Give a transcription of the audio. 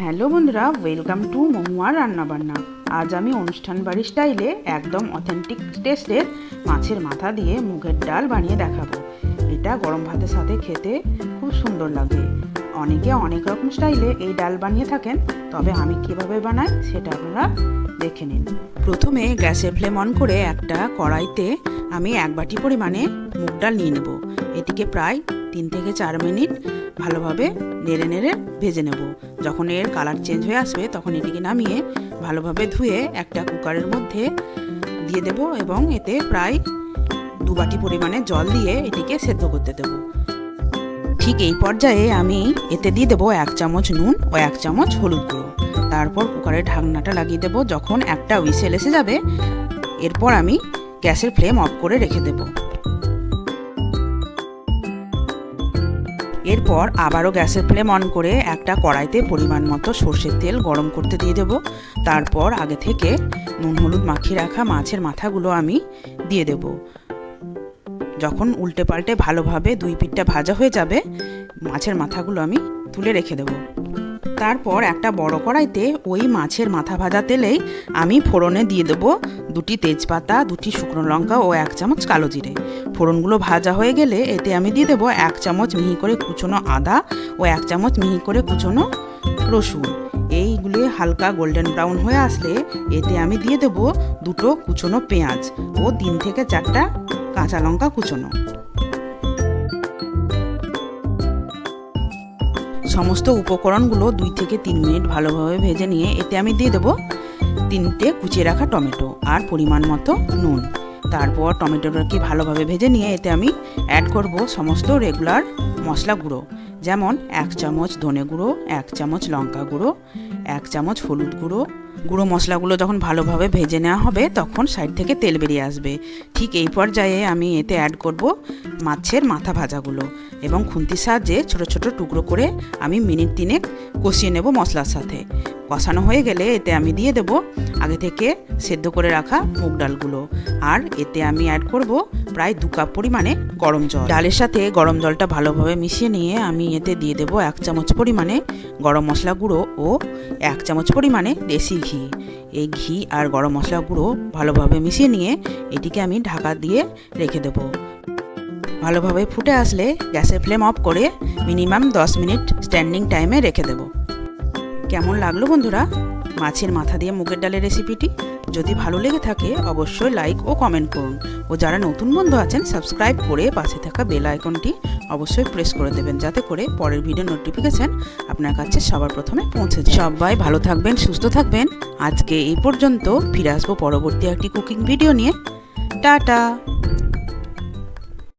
Hello বন্ধুরা welcome to মহুয়ার রান্নাবান্না। আজ আমি অনুষ্ঠান বাড়ির স্টাইলে একদম অথেন্টিক টেস্টের মাছের মাথা দিয়ে মুগের ডাল বানিয়ে দেখাবো। এটা গরম ভাতের সাথে খেতে খুব সুন্দর লাগে। অনেকে অনেক রকম স্টাইলে এই ডাল বানিয়ে থাকেন, তবে আমি কীভাবে বানাই সেটা আপনারা দেখে নিন। প্রথমে গ্যাসের ফ্লেম অন করে একটা কড়াইতে আমি এক বাটি পরিমাণে মুগ ডাল নিয়ে নেব। এটিকে প্রায় তিন থেকে চার মিনিট ভালোভাবে নেড়ে নেড়ে ভেজে নেব। যখন এর কালার চেঞ্জ হয়ে আসবে, তখন এটিকে নামিয়ে ভালোভাবে ধুয়ে একটা কুকারের মধ্যে দিয়ে দেব এবং এতে প্রায় দু বাটি পরিমাণে জল দিয়ে এটিকে সেদ্ধ করতে দেব। ঠিক এই পর্যায়ে আমি এতে দিয়ে দেবো এক চামচ নুন ও এক চামচ হলুদ গুঁড়ো। তারপর কুকারের ঢাকনাটা লাগিয়ে দেবো। যখন একটা উইসেল এসে যাবে, এরপর আমি গ্যাসের ফ্লেম অফ করে রেখে দেবো। এরপর আবারও গ্যাসের ফ্লেম অন করে একটা কড়াইতে পরিমাণ মতো সর্ষের তেল গরম করতে দিয়ে দেব। তারপর আগে থেকে নুন হলুদ মাখিয়ে রাখা মাছের মাথাগুলো আমি দিয়ে দেব। যখন উল্টে পাল্টে ভালোভাবে দুই পিঠটা ভাজা হয়ে যাবে, মাছের মাথাগুলো আমি তুলে রেখে দেব। তারপর একটা বড় কড়াইতে ওই মাছের মাথা ভাজা তেলেই আমি ফোড়নে দিয়ে দেবো দুটি তেজপাতা, দুটি শুকনো লঙ্কা ও এক চামচ কালো জিরে। ফোড়নগুলো ভাজা হয়ে গেলে এতে আমি দিয়ে দেবো এক চামচ মিহি করে কুচোনো আদা ও এক চামচ মিহি করে কুচোনো রসুন। এইগুলি হালকা গোল্ডেন ব্রাউন হয়ে আসলে এতে আমি দিয়ে দেবো দুটো কুচনো পেঁয়াজ ও তিন থেকে চারটা কাঁচা লঙ্কা কুচোনো। সমস্ত উপকরণগুলো দুই থেকে তিন মিনিট ভালোভাবে ভেজে নিয়ে এতে আমি দিয়ে দেবো তিনটে কুচিয়ে রাখা টমেটো আর পরিমাণ মতো নুন। তারপর টমেটোটাকে ভালোভাবে ভেজে নিয়ে এতে আমি অ্যাড করব সমস্ত রেগুলার মশলা গুঁড়ো, যেমন এক চামচ ধনে গুঁড়ো, এক চামচ লঙ্কা গুঁড়ো, এক চামচ হলুদ গুঁড়ো গুঁড়ো মশলাগুলো যখন ভালোভাবে ভেজে নেওয়া হবে, তখন সাইড থেকে তেল বেরিয়ে আসবে। ঠিক এই পর্যায়ে আমি এতে অ্যাড করব মাছের মাথা ভাজাগুলো এবং খুন্তির সাহায্যে ছোট ছোট টুকরো করে আমি মিনিট তিনেক কষিয়ে নেব মশলার সাথে। কষানো হয়ে গেলে এতে আমি দিয়ে দেব আগে থেকে সেদ্ধ করে রাখা মুগ ডালগুলো। আর এতে আমি অ্যাড করব প্রায় দু কাপ পরিমাণে গরম জল। ডালের সাথে গরম জলটা ভালোভাবে মিশিয়ে নিয়ে আমি এতে দিয়ে দেব এক চামচ পরিমাণে গরম মশলা গুঁড়ো ও এক চামচ পরিমাণে দেশি ঘি। এই ঘি আর গরম মশলা গুঁড়ো ভালোভাবে মিশিয়ে নিয়ে এটিকে আমি ঢাকা দিয়ে রেখে দেবো। ভালোভাবে ফুটে আসলে গ্যাসের ফ্লেম অফ করে মিনিমাম দশ মিনিট স্ট্যান্ডিং টাইমে রেখে দেব। কেমন লাগল বন্ধুরা? মাছের মাথা দিয়ে মুগের ডালের রেসিপিটি যদি ভালো লেগে থাকে, অবশ্যই লাইক ও কমেন্ট করুন। ও যারা নতুন বন্ধু আছেন সাবস্ক্রাইব করে পাশে থাকা বেল আইকনটি অবশ্যই প্রেস করে দেবেন, যাতে করে পরের ভিডিও নোটিফিকেশন আপনার কাছে সবার প্রথমে পৌঁছে যায়। সবাই ভালো থাকবেন, সুস্থ থাকবেন। আজকে এই পর্যন্ত ফিরে আসব পরবর্তী একটি কুকিং ভিডিও নিয়ে। টাটা!